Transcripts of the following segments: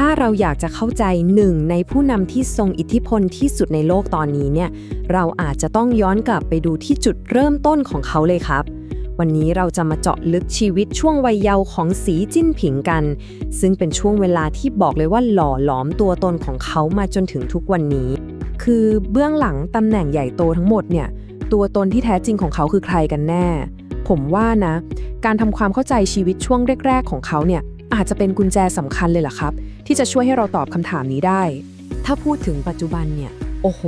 ถ้าเราอยากจะเข้าใจหนึ่งในผู้นำที่ทรงอิทธิพลที่สุดในโลกตอนนี้เนี่ย เราอาจจะต้องย้อนกลับไปดูที่จุดเริ่มต้นของเขาเลยครับ วันนี้เราจะมาเจาะลึกชีวิตช่วงวัยเยาว์ของสีจิ้นผิงกัน ซึ่งเป็นช่วงเวลาที่บอกเลยว่าหล่อหลอมตัวตนของเขามาจนถึงทุกวันนี้ คือเบื้องหลังตำแหน่งใหญ่โตทั้งหมดเนี่ย ตัวตนที่แท้จริงของเขาคือใครกันแน่ ผมว่านะ การทำความเข้าใจชีวิตช่วงแรก ๆ ของเขาเนี่ย อาจจะเป็นกุญแจสำคัญเลยล่ะครับ ที่จะช่วยให้เราตอบคำถามนี้ได้ ถ้าพูดถึงปัจจุบันเนี่ย โอ้โห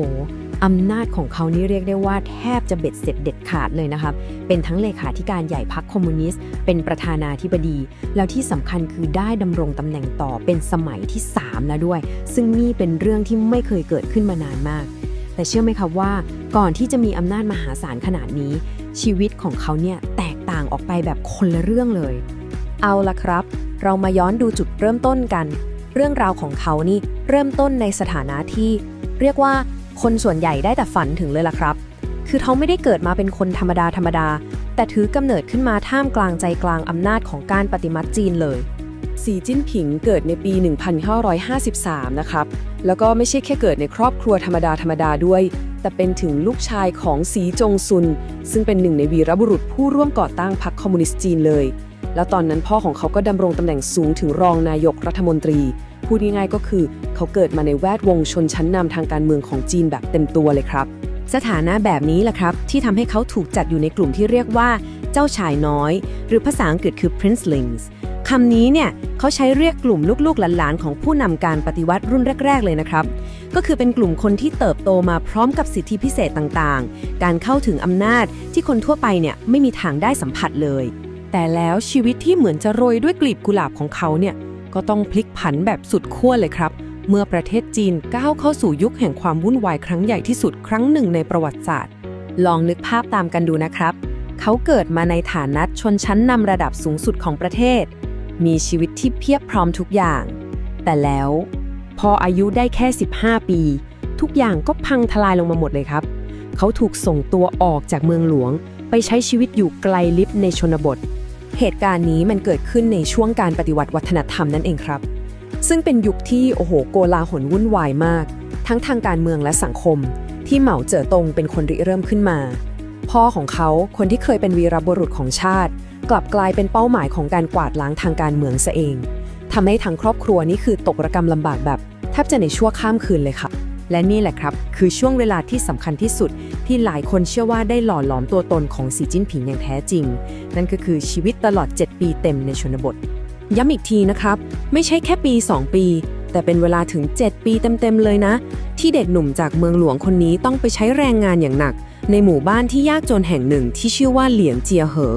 อำนาจของเขานี่เรียกได้ว่าแทบจะเบ็ดเสร็จเด็ดขาดเลยนะครับ เป็นทั้งเลขาธิการใหญ่พรรคคอมมิวนิสต์ เป็นประธานาธิบดี แล้วที่สำคัญคือได้ดำรงตำแหน่งต่อเป็นสมัยที่ 3 แล้วด้วย ซึ่งนี่เป็นเรื่องที่ไม่เคยเกิดขึ้นมานานมาก แต่เชื่อไหมครับว่า ก่อนที่จะมีอำนาจมหาศาลขนาดนี้ ชีวิตของเขาเนี่ยแตกต่างออกไปแบบคนละเรื่องเลย เอาละครับ เรามาย้อนดูจุดเริ่มต้นกัน เรื่องราวของเขานี่เริ่มต้นในสถานะที่ เรียกว่าคนส่วนใหญ่ได้แต่ฝันถึงเลยล่ะครับ คือเขาไม่ได้เกิดมาเป็นคนธรรมดาธรรมดา แต่ถือกำเนิดขึ้นมาท่ามกลางใจกลางอำนาจของการปฏิมัติจีนเลย สีจิ้นผิงเกิดในปี1953 นะครับ แล้วก็ไม่ใช่แค่เกิดในครอบครัวธรรมดาธรรมดาด้วย แต่เป็นถึงลูกชายของสีจงซุน ซึ่งเป็นหนึ่งในวีรบุรุษผู้ร่วมก่อตั้งพรรคคอมมิวนิสต์จีนเลย แล้วตอนนั้นพ่อของเขาก็ดำรงตำแหน่งสูงถึงรองนายกรัฐมนตรี พูดง่ายๆก็คือ เขาเกิดมาในแวดวงชนชั้นนำทางการเมืองของจีนแบบเต็มตัวเลยครับ สถานะแบบนี้แหละครับ ที่ทำให้เขาถูกจัดอยู่ในกลุ่มที่เรียกว่า เจ้าชายน้อย หรือภาษาอังกฤษคือ princelings คำนี้เนี่ยเขาใช้เรียกกลุ่มลูกๆหลานๆของผู้นำการปฏิวัติรุ่นแรก ๆ เลยนะครับ ก็คือเป็นกลุ่มคนที่เติบโตมาพร้อมกับสิทธิพิเศษต่างๆ การเข้าถึงอำนาจที่คนทั่วไปเนี่ยไม่มีทางได้สัมผัสเลย แต่แล้วชีวิตที่เหมือนจะโรยด้วยกลีบกุหลาบของเขาเนี่ยก็ต้องพลิกผันแบบสุดขั้วเลยครับ เมื่อประเทศจีนก้าวเข้าสู่ยุคแห่งความวุ่นวายครั้งใหญ่ที่สุดครั้งหนึ่งในประวัติศาสตร์ ลองนึกภาพตามกันดูนะครับ เขาเกิดมาในฐานะชนชั้นนำระดับสูงสุดของประเทศ มีชีวิตที่เพียบพร้อมทุกอย่าง แต่แล้ว พออายุได้แค่ 15 ปี ทุกอย่างก็พังทลายลงมาหมดเลยครับ เขาถูกส่งตัวออกจากเมืองหลวง ไปใช้ชีวิตอยู่ไกลลิบในชนบท เหตุการณ์นี้มันเกิดขึ้นในช่วงการปฏิวัติวัฒนธรรมนั่นเองครับ ซึ่งเป็นยุคที่โอ้โหโกลาหลวุ่นวายมาก ทั้งทางการเมืองและสังคม ที่เหมาเจ๋อตงเป็นคนริเริ่มขึ้นมา พ่อของเขาคนที่เคยเป็นวีรบุรุษของชาติ กลับกลายเป็นเป้าหมายของการกวาดล้างทางการเมืองซะเองทำให้ทั้งครอบครัวนี่คือตกระกรรมลำบากแบบแทบจะในชั่วข้ามคืนเลยค่ะ และนี่แหละครับ คือช่วงเวลาที่สำคัญที่สุด ที่หลายคนเชื่อว่าได้หล่อหลอมตัวตนของสีจิ้นผิงอย่างแท้จริง นั่นก็คือชีวิตตลอด 7 ปีเต็มในชนบท ย้ำอีกทีนะครับ ไม่ใช่แค่ปี 2 ปี แต่เป็นเวลาถึง 7 ปีเต็มๆเลยนะ ที่เด็กหนุ่มจากเมืองหลวงคนนี้ต้องไปใช้แรงงานอย่างหนัก ในหมู่บ้านที่ยากจนแห่งหนึ่งที่ชื่อว่าเหลียงเจียเหอ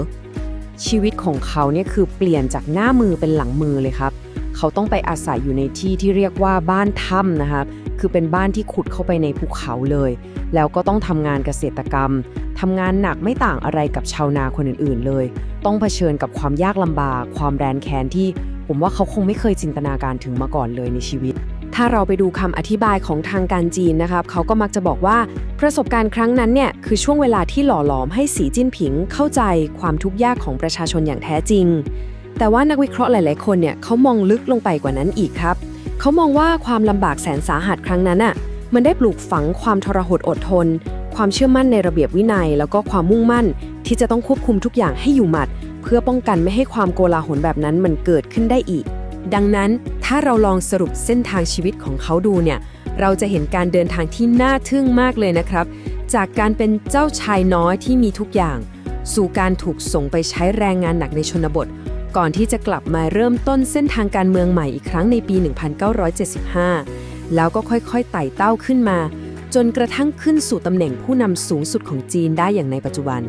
ชีวิตของเขาเนี่ยคือเปลี่ยนจากหน้ามือเป็นหลังมือเลยครับ เขาต้องไปอาศัยอยู่ในที่ที่เรียกว่าบ้านถ้ำนะครับคือเป็นบ้านที่ขุดเข้าไปในภูเขาเลย แล้วก็ต้องทำงานเกษตรกรรมทำงานหนักไม่ต่างอะไรกับชาวนาคนอื่นๆเลย ต้องเผชิญกับความยากลำบาก ความแรนแค้นที่ ผมว่าเขาคงไม่เคยจินตนาการถึงมาก่อนเลยในชีวิตถ้าเราไปดูคำอธิบายของทางการจีนนะครับ เขาก็มักจะบอกว่าประสบการณ์ครั้งนั้นเนี่ย คือช่วงเวลาที่หล่อหลอมให้สีจิ้นผิงเข้าใจความทุกข์ยากของประชาชนอย่างแท้จริง แต่ว่านักวิเคราะห์หลาย ๆ คนเนี่ยเขามองลึกลงไปกว่านั้นอีกครับ เขามองว่าความลำบากแสนสาหัสครั้งนั้นอะมันได้ปลูกฝังความทรหดอดทน ความเชื่อมั่นในระเบียบวินัย แล้วก็ความมุ่งมั่น ที่จะต้องควบคุมทุกอย่างให้อยู่หมัด เพื่อป้องกันไม่ให้ความโกลาหลแบบนั้นมันเกิดขึ้นได้อีก ดังนั้นถ้าเราลองสรุปเส้นทางชีวิตของเขาดูเนี่ยเราจะเห็นการเดินทางที่น่าทึ่งมากเลยนะครับ จากการเป็นเจ้าชายน้อยที่มีทุกอย่าง สู่การถูกส่งไปใช้แรงงานหนักในชนบท ก่อนที่จะกลับมาเริ่มต้นเส้นทางการเมืองใหม่อีกครั้งในปี 1975 แล้วก็ค่อยๆไต่เต้าขึ้นมา จนกระทั่งขึ้นสู่ตำแหน่งผู้นำสูงสุดของจีนได้อย่างในปัจจุบัน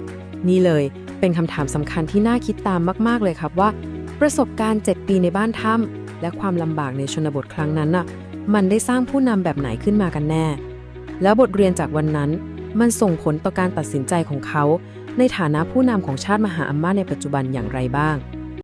นี่เลยเป็นคำถามสำคัญที่น่าคิดตามมาก ๆ เลยครับว่า ประสบการณ์ 7 ปีในบ้านถ้ำและความลำบากในชนบทครั้งนั้นน่ะมันได้สร้างผู้นำแบบไหนขึ้นมากันแน่ แล้วบทเรียนจากวันนั้น มันส่งผลต่อการตัดสินใจของเขา ในฐานะผู้นำของชาติมหาอำนาจในปัจจุบันอย่างไรบ้าง